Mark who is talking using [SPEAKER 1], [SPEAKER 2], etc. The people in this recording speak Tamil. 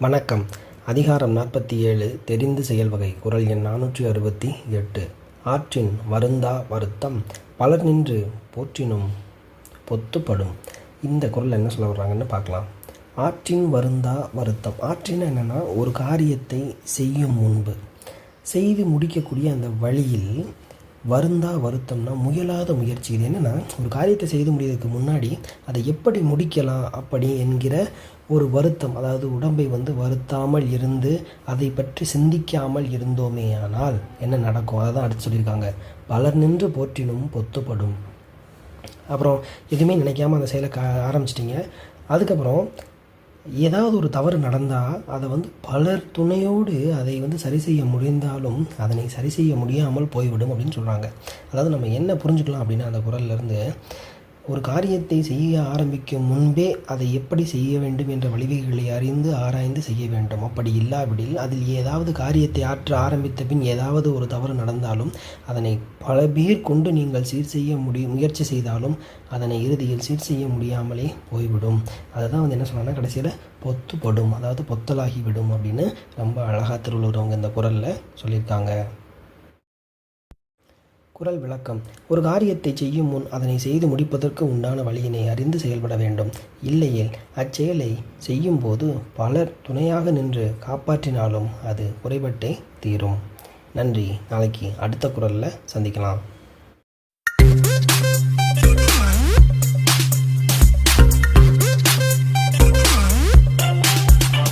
[SPEAKER 1] வணக்கம். அதிகாரம் நாற்பத்தி ஏழு தெரிந்து செயல்வகை குரல் எண் நானூற்றி அறுபத்தி எட்டு. ஆற்றின் வருந்தா வருத்தம் பலர் நின்று போற்றினும் பொத்துப்படும். இந்த குரல் என்ன சொல்ல வர்றாங்கன்னு பார்க்கலாம். ஆற்றின் வருந்தா வருத்தம். ஆற்றின் என்னென்னா ஒரு காரியத்தை செய்யும் முன்பு. செய்து முடிக்கக்கூடிய அந்த வழியில் வருந்தா வருத்தம்னா முயலாத முயற்சி. இது என்னென்னா ஒரு காரியத்தை செய்து முடியறதுக்கு முன்னாடி அதை எப்படி முடிக்கலாம் அப்படி என்கிற ஒரு வருத்தம். அதாவது உடம்பை வந்து வருத்தாமல் இருந்து அதை பற்றி சிந்திக்காமல் இருந்தோமே ஆனால் என்ன நடக்கும்? அதை தான் அடுத்து சொல்லியிருக்காங்க. பலர் நின்று போற்றினும் பொத்துப்படும். அப்புறம் எதுவுமே நினைக்காமல் அந்த செயலை க ஆரம்பிச்சிட்டிங்க. அதுக்கப்புறம் ஏதாவது ஒரு தவறு நடந்தால் அதை வந்து பலர் துணையோடு அதை வந்து சரி செய்ய முடிந்தாலும் அதனை சரி செய்ய முடியாமல் போய்விடும் அப்படின்னு சொல்கிறாங்க அதாவது நம்ம என்ன புரிஞ்சுக்கலாம் அப்படின்னா அந்த குரல்லேருந்து ஒரு காரியத்தை செய்ய ஆரம்பிக்கும் முன்பே அதை எப்படி செய்ய வேண்டும் என்ற வழிவகைகளை அறிந்து ஆராய்ந்து செய்ய வேண்டும். அப்படி இல்லாவிடில் அதில் ஏதாவது காரியத்தை ஆற்ற ஆரம்பித்த பின் ஏதாவது ஒரு தவறு நடந்தாலும் அதனை பல பேர் கொண்டு நீங்கள் சீர் செய்ய முடி முயற்சி செய்தாலும் அதனை இறுதியில் சீர் செய்ய முடியாமலே போய்விடும். அதை தான் வந்து என்ன சொல்கிறாங்கன்னா கடைசியில் பொத்துப்படும் அதாவது பொத்தலாகிவிடும் அப்படின்னு ரொம்ப அழகாக திருவள்ளுவர் அவங்க இந்த குரலில் சொல்லியிருக்காங்க. குரல் விளக்கம். ஒரு காரியத்தை செய்யும் முன் அதனை செய்து முடிப்பதற்கு உண்டான வழியினை அறிந்து செயல்பட வேண்டும். இல்லையேல் அச்செயலை செய்யும்போது பலர் துணையாக நின்று காப்பாற்றினாலும் அது குறைபட்டே தீரும். நன்றி. நாளைக்கு அடுத்த குரலில் சந்திக்கலாம்.